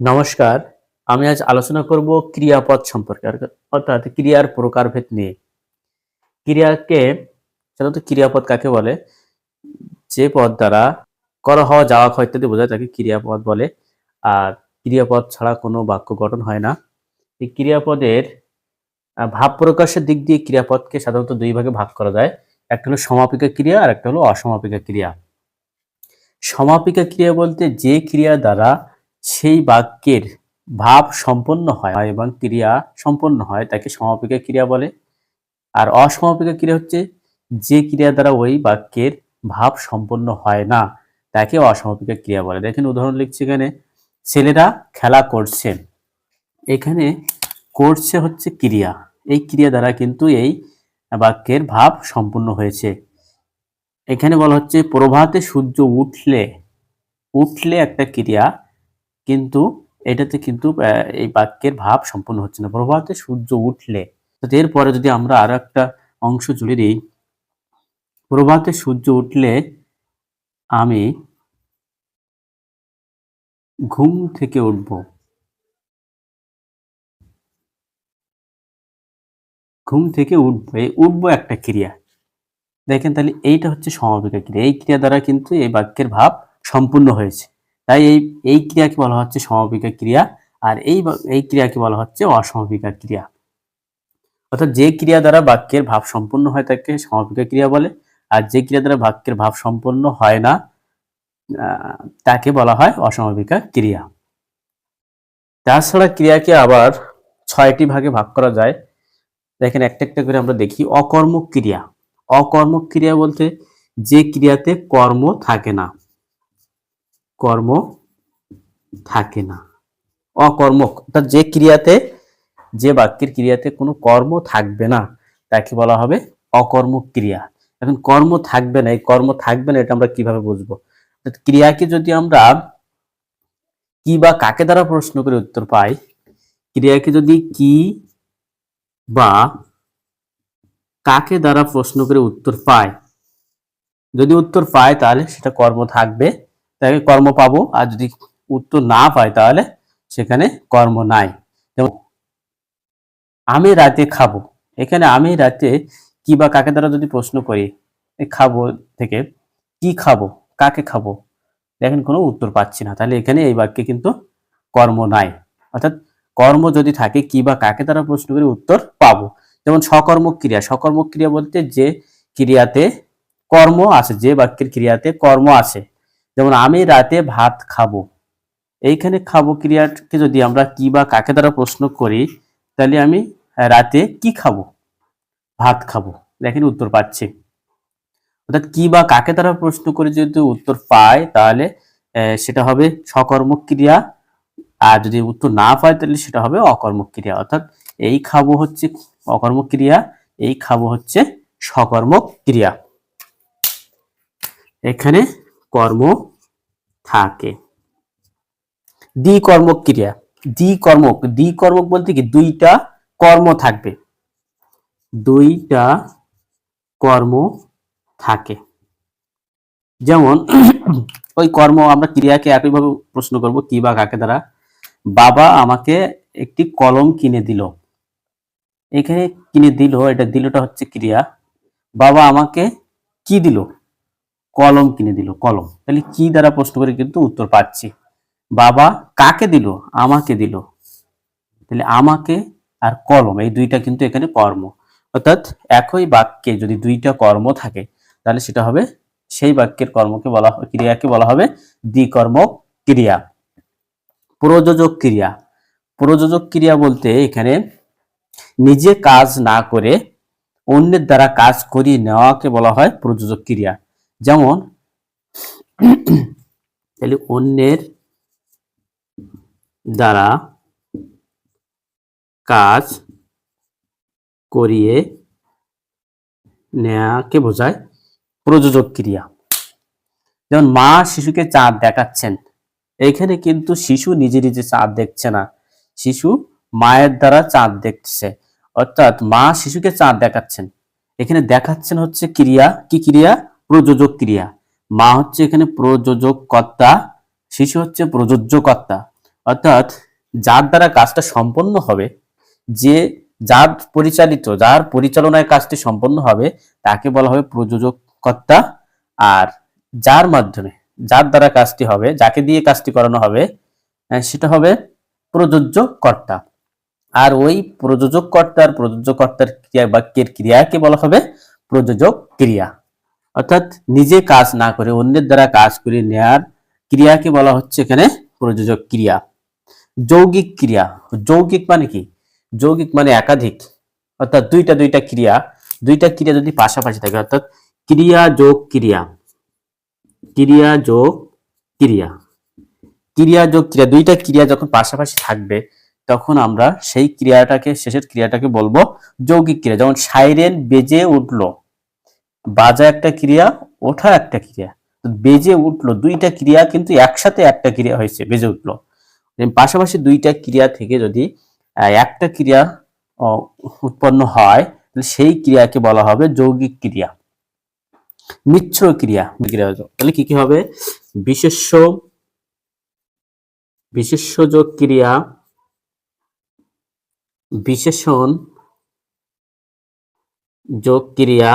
নমস্কার, আমি আজ আলোচনা করব ক্রিয়াপদ সম্পর্কে অর্থাৎ ক্রিয়ার প্রকারভেদ নিয়ে। ক্রিয়াকে সাধারণত ক্রিয়াপদ কাকে বলে? যে পদ দ্বারা করা হওয়া যাওয়া খাওয়া ইত্যাদি বোঝায়, তাকে ক্রিয়াপদ বলে। আর ক্রিয়াপদ ছাড়া কোনো বাক্য গঠন হয় না। এই ক্রিয়াপদের ভাব প্রকাশের দিক দিয়ে ক্রিয়াপদকে সাধারণত দুই ভাগে ভাগ করা যায়। একটা হলো সমাপিকা ক্রিয়া, আর একটা হলো অসমাপিকা ক্রিয়া। সমাপিকা ক্রিয়া বলতে যে ক্রিয়া দ্বারা সেই বাক্যের ভাব সম্পন্ন হয় এবং ক্রিয়া সম্পন্ন হয়, তাকে সমাপিকা ক্রিয়া বলে। আর অসমাপিকা ক্রিয়া হচ্ছে যে ক্রিয়া দ্বারা ওই বাক্যের ভাব সম্পন্ন হয় না, তাকে অসমাপিকা ক্রিয়া বলে। দেখেন উদাহরণ লিখছি এখানে, ছেলেরা খেলা করছে। এখানে করছে হচ্ছে ক্রিয়া। এই ক্রিয়া দ্বারা কিন্তু এই বাক্যের ভাব সম্পূর্ণ হয়েছে। এখানে বলা হচ্ছে, প্রভাতে সূর্য উঠলে উঠলে একটা ক্রিয়া কিন্তু এটাতে কিন্তু এই বাক্যের ভাব সম্পূর্ণ হচ্ছে না। প্রভাতে সূর্য উঠলে এরপরে যদি আমরা আরও একটা অংশ জুড়ে দিই, প্রভাতে সূর্য উঠলে আমি ঘুম থেকে উঠব। ঘুম থেকে উঠবো, এই উঠবো একটা ক্রিয়া। দেখেন তাহলে এইটা হচ্ছে সমাপিকা ক্রিয়া। এই ক্রিয়া দ্বারা কিন্তু এই বাক্যের ভাব সম্পূর্ণ হয়েছে। তাই এই এই ক্রিয়াকে বলা হচ্ছে সমাপিকা ক্রিয়া আর এই এই ক্রিয়াকে বলা হচ্ছে অসমাপিকা ক্রিয়া। অর্থাৎ যে ক্রিয়া দ্বারা বাক্যের ভাব সম্পূর্ণ হয় তাকে সমাপিকা ক্রিয়া বলে। আর যে ক্রিয়া দ্বারা বাক্যের ভাব সম্পূর্ণ হয় না তাকে বলা হয় অসমাপিকা ক্রিয়া। তাছাড়া ক্রিয়াকে আবার ছয়টি ভাগে ভাগ করা যায়। দেখেন একটা একটা করে আমরা দেখি। অকর্মক ক্রিয়া। অকর্মক ক্রিয়া বলতে যে ক্রিয়াতে কর্ম থাকে না। কর্ম থাকে না। অকর্মক, অর্থাৎ যে ক্রিয়াতে, যে বাক্যের ক্রিয়াতে কোনো কর্ম থাকবে না, তাকে বলা হবে অকর্মক ক্রিয়া। এখন কর্ম থাকবে না, এই কর্ম থাকবে না, এটা আমরা কীভাবে বুঝব? ক্রিয়াকে যদি আমরা কি বা কাকে দ্বারা প্রশ্ন করে উত্তর পাই, ক্রিয়াকে যদি কি বা কাকে দ্বারা প্রশ্ন করে উত্তর পায়, যদি উত্তর পায় তাহলে সেটা কর্ম থাকবে। তাকে কর্ম পাবো। আর যদি উত্তর না পায়, তাহলে সেখানে কর্ম নাই। যেমন, আমি রাতে খাব। এখানে আমি রাতে কি বা কাকে দ্বারা যদি প্রশ্ন করি খাব থেকে, কি খাব, কাকে খাব, দেখেন কোনো উত্তর পাচ্ছি না। তাহলে এখানে এই বাক্যে কিন্তু কর্ম নাই। অর্থাৎ কর্ম যদি থাকে, কি বা কাকে দ্বারা প্রশ্ন করে, উত্তর পাবো। যেমন সকর্মক ক্রিয়া। সকর্মক ক্রিয়া বলতে যে ক্রিয়াতে কর্ম আছে, যে বাক্যের ক্রিয়াতে কর্ম আছে যেমন আমি রাতে ভাত খাব, এইখানে খাব ক্রিয়াকে যদি আমরা কি বা কাকে দ্বারা প্রশ্ন করি, তাহলে আমি রাতে কি খাব? ভাত খাব। দেখেন উত্তর পাচ্ছি। অর্থাৎ কি বা কাকে দ্বারা প্রশ্ন করে যদি উত্তর পায় তাহলে সেটা হবে সকর্মক ক্রিয়া। আর যদি উত্তর না পায় তাহলে সেটা হবে অকর্মক ক্রিয়া। অর্থাৎ এই খাব হচ্ছে অকর্মক ক্রিয়া, এই খাব হচ্ছে সকর্মক ক্রিয়া। এখানে কর্ম থাকে। দ্বিকর্মক ক্রিয়া। দ্বিকর্মক দ্বিকর্মক বলতে কি? দুইটা কর্ম থাকবে। দুইটা কর্ম থাকে। যেমন ওই কর্ম আমরা ক্রিয়াকে একইভাবে প্রশ্ন করব, কি বা কাকে দ্বারা? বাবা আমাকে একটি কলম কিনে দিল। এখানে কিনে দিল, এটা দিলটা হচ্ছে ক্রিয়া। বাবা আমাকে কি দিল? কলম কিনে দিল, কলম। তাহলে কি দ্বারা প্রশ্ন করে কিন্তু উত্তর পাচ্ছি? বাবা কাকে দিল? আমাকে দিল। তাহলে আমাকে আর কলম, এই দুইটা কিন্তু এখানে কর্ম। অর্থাৎ একই বাক্যে যদি দুইটা কর্ম থাকে, তাহলে সেটা হবে সেই বাক্যের কর্মকে বলা ক্রিয়াকে বলা হবে দ্বিকর্মক ক্রিয়া। প্রযোজক ক্রিয়া। প্রযোজক ক্রিয়া বলতে এখানে নিজে কাজ না করে অন্যের দ্বারা কাজ করিয়ে নেওয়াকে বলা হয় প্রযোজক ক্রিয়া। যেমন, তাহলে অন্যের দ্বারা কাজ করিয়ে নেয়াকে বোঝায় প্রযোজক ক্রিয়া। যেমন, মা শিশুকে চাঁদ দেখাচ্ছেন। এখানে কিন্তু শিশু নিজে নিজে চাঁদ দেখছে না। শিশু মায়ের দ্বারা চাঁদ দেখছে। অর্থাৎ মা শিশুকে চাঁদ দেখাচ্ছেন। এখানে দেখাচ্ছেন হচ্ছে ক্রিয়া। কি ক্রিয়া? প্রযোজক ক্রিয়া। মা হচ্ছে এখানে প্রযোজক কর্তা শিশু হচ্ছে প্রযোজ্য কর্তা অর্থাৎ যার দ্বারা কাজটা সম্পন্ন হবে যে যার পরিচালিত যার পরিচালনায় কাজটি সম্পন্ন হবে তাকে বলা হবে প্রযোজক কর্তা আর যার মাধ্যমে যার দ্বারা কাজটি হবে যাকে দিয়ে কাজটি করানো হবে আহ, সেটা হবে প্রযোজ্য কর্তা আর ওই প্রযোজক কর্তার প্রযোজ্য কর্তার ক্রিয়া বাক্যের ক্রিয়াকে বলা হবে প্রযোজক ক্রিয়া। অর্থাৎ নিজে কাজ না করে, অন্যের দ্বারা কাজ করে নেয়ার ক্রিয়াকে বলা হচ্ছে এখানে প্রযোজক ক্রিয়া। যৌগিক ক্রিয়া। যৌগিক মানে কি? যৌগিক মানে একাধিক। অর্থাৎ দুইটা দুইটা ক্রিয়া। দুইটা ক্রিয়া যদি পাশাপাশি থাকে, অর্থাৎ ক্রিয়া যোগ ক্রিয়া। ক্রিয়া যোগ ক্রিয়া। ক্রিয়া যোগ ক্রিয়া। দুইটা ক্রিয়া যখন পাশাপাশি থাকবে, তখন আমরা সেই ক্রিয়াটাকে, শেষের ক্রিয়াটাকে বলব যৌগিক ক্রিয়া। যেমন সাইরেন বেজে উঠল। বাজা একটা ক্রিয়া, ওঠা একটা ক্রিয়া। বেজে উঠল, দুইটা ক্রিয়া কিন্তু একসাথে একটা ক্রিয়া হয়েছে, বেজে উঠল। পাশাপাশি দুইটা ক্রিয়া থেকে যদি একটা ক্রিয়া উৎপন্ন হয়, তাহলে সেই ক্রিয়াকে বলা হবে যৌগিক ক্রিয়া। মিশ্র ক্রিয়া, তাহলে কি কি হবে? বিশেষ্য, বিশেষ্যযোগ ক্রিয়া, বিশেষণ, যোগ ক্রিয়া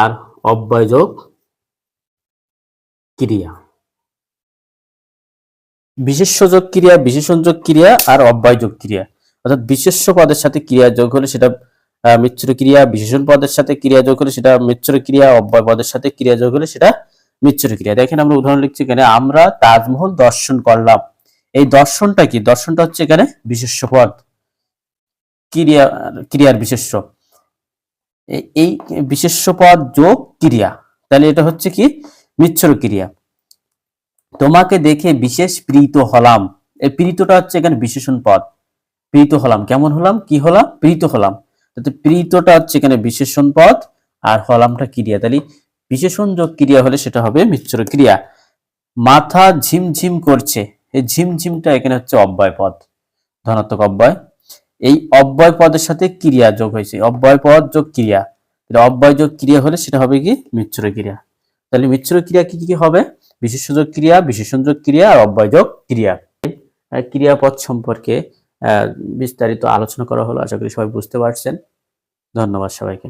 আর অব্যয়যোগ ক্রিয়া। বিশেষ্যযোগ ক্রিয়া, বিশেষণযোগ ক্রিয়া আর অব্যয়যোগ ক্রিয়া। অর্থাৎ বিশেষ্য পদের সাথে ক্রিয়া যোগ হলে সেটা মিশ্র ক্রিয়া, বিশেষণ পদের সাথে ক্রিয়া যোগ হলে সেটা মিশ্র ক্রিয়া, অব্যয় পদের সাথে ক্রিয়া যোগ হলে সেটা মিশ্র ক্রিয়া। দেখেন আমরা উদাহরণ লিখছি এখানে, আমরা তাজমহল দর্শন করলাম। এই দর্শনটা কি? দর্শনটা হচ্ছে এখানে বিশেষ্য পদ। ক্রিয়া, ক্রিয়ার বিশেষ্য। এই বিশেষ্য পদ যোগ ক্রিয়া। তাহলে এটা হচ্ছে কি? মিশ্র ক্রিয়া। তোমাকে দেখে বিশেষ প্রীত হলাম। এই প্রীতটা হচ্ছে এখানে বিশেষণ পদ। প্রীত হলাম। কেমন হলাম? কি হলাম? প্রীত হলাম। প্রীতটা হচ্ছে এখানে বিশেষণ পদ আর হলামটা ক্রিয়া। তাহলে বিশেষণ যোগ ক্রিয়া হলে সেটা হবে মিশ্র ক্রিয়া। মাথা ঝিমঝিম করছে। এই ঝিমঝিমটা এখানে হচ্ছে অব্যয় পদ। ধনাত্মক অব্যয়। এই অব্যয় পদের সাথে ক্রিয়া যোগ হয়েছে। অব্যয় পদ যোগ ক্রিয়া। অব্যয় যোগ ক্রিয়া হলে সেটা হবে কি? মিশ্র ক্রিয়া। তাহলে মিশ্র ক্রিয়া কি কি হবে? বিশেষ যোগ ক্রিয়া বিশেষণ যোগ ক্রিয়া আর অব্যয় যোগ ক্রিয়া। ক্রিয়া ক্রিয়াপদ সম্পর্কে বিস্তারিত আলোচনা করা হলো। আশা করি সবাই বুঝতে পারছেন। ধন্যবাদ সবাইকে।